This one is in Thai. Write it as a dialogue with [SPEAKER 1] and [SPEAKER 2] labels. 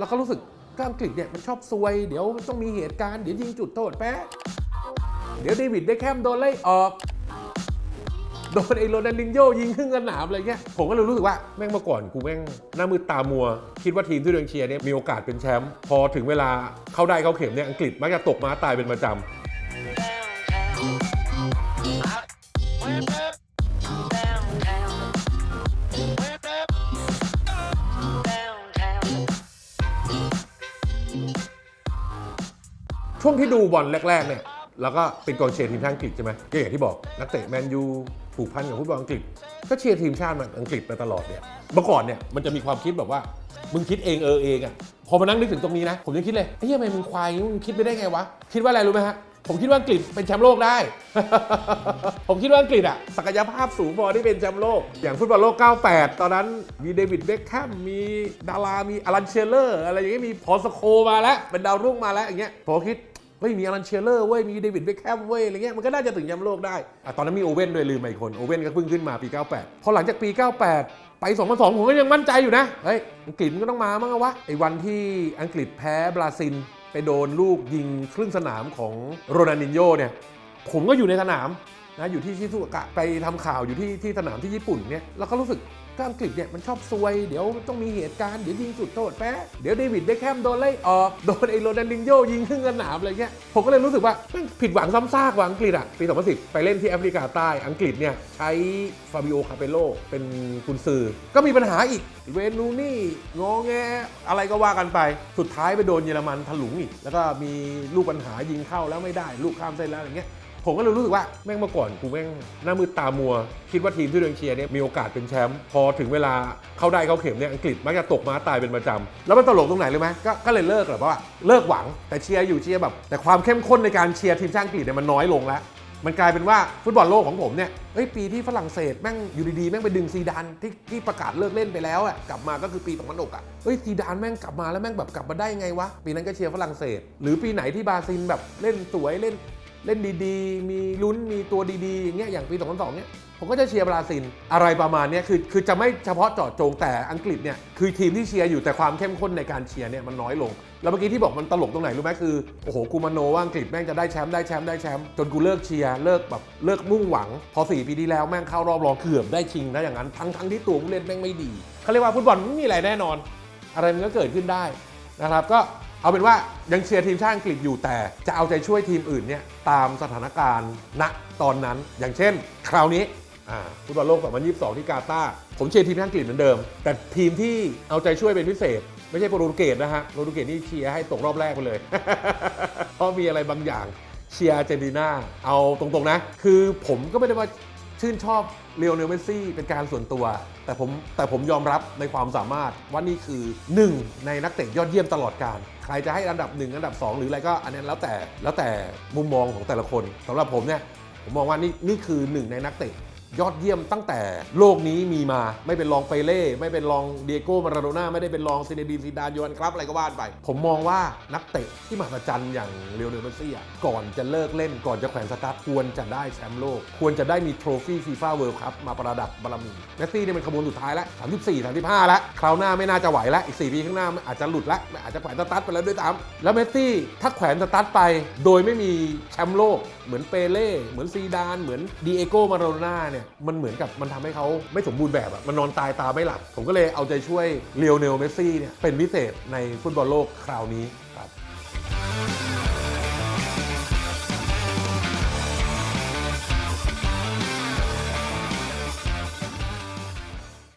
[SPEAKER 1] แล้วก็รู้สึกก็อังกฤษเนี่ยมันชอบซวย เดี๋ยวต้องมีเหตุการณ์เดี๋ยวยิงจุดโทษแป๊ะเดี๋ยวเดวิดได้แคมโดนไล่ออกโดนไอ้โรนัลดินโยยิงครึ่งสนามอะไรเงี้ย ผมก็เลยรู้สึกว่าแม่งเมื่อก่อนกูแม่งหน้ามือตามัว คิดว่าทีมที่ตัวเองเชียร์เนี่ยมีโอกาสเป็นแชมป์พอถึงเวลาเข้าได้เข้าเข็มเนี่ยอังกฤษมักจะตกมาตายเป็นประจำ ช่วงที่ดูบอลแรก ๆ เนี่ย แล้วก็เป็นกองเชียร์ทีมชาติอังกฤษใช่ไหมก็อย่างที่บอกนักเตะแมนยูผูกพันกับฟุตบอลอังกฤษ ก็เชียร์ทีมชาติมันอังกฤษมาตลอดเนี่ยเมื่อก่อนเนี่ยมันจะมีความคิดแบบว่ามึงคิดเองเออเองอะพอมานั่งนึกถึงตรงนี้นะ ผมยังคิดเลยเฮ้ยทำไมมึงควายมึงคิดไม่ได้ไงวะคิดว่าอะไรรู้ไหมฮะ ผมคิดว่าอังกฤษเป็นแชมป์โลกได้ ผมคิดว่าอังกฤษอะศักยภาพสูงพอที่เป็นแชมป์โลก อย่างฟุตบอลโลก 98 ตอนนั้นมีเดวิดเบคแฮมมีดารา มีอลันเชลเลอร์ อะไรอย่างเงี้ยมีพอลสโคมาแล้ว เป็นดาวรุ่งมาแล้วอย่างเงี้ยผมก็คิดเฮ้ยมีอลันเชลเลอร์เว้ยมีเดวิดเบคแฮมเว้ยอะไรเงี้ยมันก็น่าจะถึงแชมป์โลกได้อะตอนนั้นมีโอเว่นด้วยลืมไปอีกคนโอเว่นก็เพิ่งขึ้นมาปี 98 พอหลังจากปี 98ไป2002ผมก็ยังมั่นใจอยู่นะ เฮ้ย อังกฤษมันก็ต้องมามั้งวะ ไอ้วันที่อังกฤษแพ้บราซิล ไปโดนลูกยิงครึ่งสนามของโรนันดินโยเนี่ย ผมก็อยู่ในสนาม นะอยู่ที่ชิซุโอกะไปทำข่าวอยู่ที่ที่สนามที่ญี่ปุ่นเนี่ยแล้วก็รู้สึกก็อังกฤษเนี่ยมันชอบซวย เดี๋ยวต้องมีเหตุการณ์เดี๋ยวยิงจุดโทษแป๊ะเดี๋ยวเดวิดเบคแฮมโดนไล่ออกโดนไอโรนัลดินโญ่ยิงครึ่งสนามอะไรเงี้ยผมก็เลยรู้สึกว่าผิดหวังซ้ำซากว่าอังกฤษอะปี 2010 ไปเล่นที่แอฟริกาใต้อังกฤษเนี่ยใช้ฟาบิโอคาเปโลเป็นกุนซือ ก็มีปัญหาอีกเวนูนี่งอแงอะไรก็ว่ากันไป สุดท้ายไปโดนเยอรมันถลุงอีกแล้วก็มีลูกปัญหายิงเข้าแล้วไม่ได้ ลูกข้ามเส้นแล้วอย่างเงี้ย ผมก็เลยรู้สึกว่าแม่งเมื่อก่อนกูแม่งหน้ามืดตามัว คิดว่าทีมที่ตัวเองเชียร์เนี่ยมีโอกาสเป็นแชมป์พอถึงเวลาเข้าได้เข้าเข็มเนี่ยอังกฤษมักจะตกมาตายเป็นประจำแล้วมันตลกตรงไหนเลยไหมก็ก็เลยเลิกแบบว่าเลิกหวังแต่เชียร์อยู่เชียร์แบบ แต่ความเข้มข้นในการเชียร์ทีมชาติอังกฤษเนี่ยมันน้อยลงแล้วมันกลายเป็นว่าฟุตบอลโลกของผมเนี่ยเฮ้ยปีที่ฝรั่งเศสแม่งอยู่ดีๆ แม่งไปดึงซีดานที่ที่ประกาศเลิกเล่นไปแล้วอะกลับมาก็คือปี2006อะเฮ้ยซีดานแม่งกลับมาแล้วแม่งแบบกลับมาได้ไงวะ ปีนั้นก็เชียร์ฝรั่งเศส หรือปีไหนที่บราซิลแบบเล่นสวยเล่น เล่นดีๆ มีลุ้นมีตัวดีๆอย่างเงี้ยอย่างปี2002เนี่ยผมก็จะเชียร์บราซิลอะไรประมาณเนี้ยคือคือจะไม่เฉพาะเจาะจงแต่อังกฤษเนี่ยคือทีมที่เชียร์อยู่แต่ความเข้มข้นในการเชียร์เนี่ยมันน้อยลง แล้วเมื่อกี้ที่บอกมันตลกตรงไหนรู้ไหมคือโอ้โหกูมโนว่าอังกฤษแม่งจะได้แชมป์ได้แชมป์ได้แชมป์จนกูเลิกเชียร์เลิกแบบเลิกมุ่งหวัง พอ 4 ปีที่แล้วแม่งเข้ารอบรองเกือบได้ชิงนะอย่างนั้นทั้งทั้งที่ตัวผู้เล่นแม่งไม่ดีเขาเรียกว่าฟุตบอลไม่มีอะไรแน่นอน อะไรมันก็เกิดขึ้นได้นะครับก็ เอาเป็นว่ายังเชียร์ทีมชาติอังกฤษอยู่แต่จะเอาใจช่วยทีมอื่นเนี่ยตามสถานการณ์ณตอนนั้น อย่างเช่น คราวนี้ฟุตบอลโลก 2022 ที่กาตาร์ผมเชียร์ทีมชาติอังกฤษเหมือนเดิม แต่ทีมที่เอาใจช่วยเป็นพิเศษ ไม่ใช่โปรตุเกสนะฮะโปรตุเกสนี่เชียร์ให้ตกรอบแรกไปเลย เพราะมีอะไรบางอย่างเชียร์อาร์เจนตินาเอาตรงๆนะ คือผมก็ไม่ได้ว่าชื่นชอบเรียวเนลเมสซี่เป็นการส่วนตัว แต่ผมแต่ผมยอมรับในความสามารถว่านี่คือหนึ่งในนักเตะยอดเยี่ยมตลอดการใค รจะให้อันดับหนึ่งอันดับ 2 หรืออะไรก็อันนี้แล้วแต่แล้วแต่มุมมองของแต่ละคนสำหรับผมเนี่ยผมมองว่านี่นี่คือหนึ่งในนักเตะ ยอดเยี่ยมตั้งแต่โลกนี้มีมาไม่เป็นรองเปเล่ไม่เป็นรองเดียโก้มาราโดน่าไม่ได้เป็นรองซินเนดีนซีดานโยนครับอะไรก็ว่านไป ผมมองว่านักเตะที่มหัศจรรย์อย่างเรียวเนลเมสซี่อะก่อนจะเลิกเล่นก่อนจะแขวนสตาร์ทควรจะได้แชมป์โลก ควรจะได้มีโทรฟี่ฟีฟ่าเวิลด์คัพมาประดับบารมีเมสซี่เนี่ยเป็นขบวนสุดท้ายแล้ว34 35 แล้วคราวหน้าไม่น่าจะไหวแล้วอีก 4 ปีข้างหน้าอาจจะหลุดแล้วอาจจะแขวนสตาร์ทไปแล้วด้วยซ้ำแล้วเมสซี่ถ้าแขวนสตาร์ทไป โดยไม่มีแชมป์โลกเหมือนเปเล่เหมือนซีดานเหมือนดีเอโกมาโรน่าเนี่ยมันเหมือนกับมันทำให้เขาไม่สมบูรณ์แบบอะมันนอนตายตาไม่หลับ ผมก็เลยเอาใจช่วยเลียวเนลเมสซี่เนี่ยเป็นพิเศษในฟุตบอลโลกคราวนี้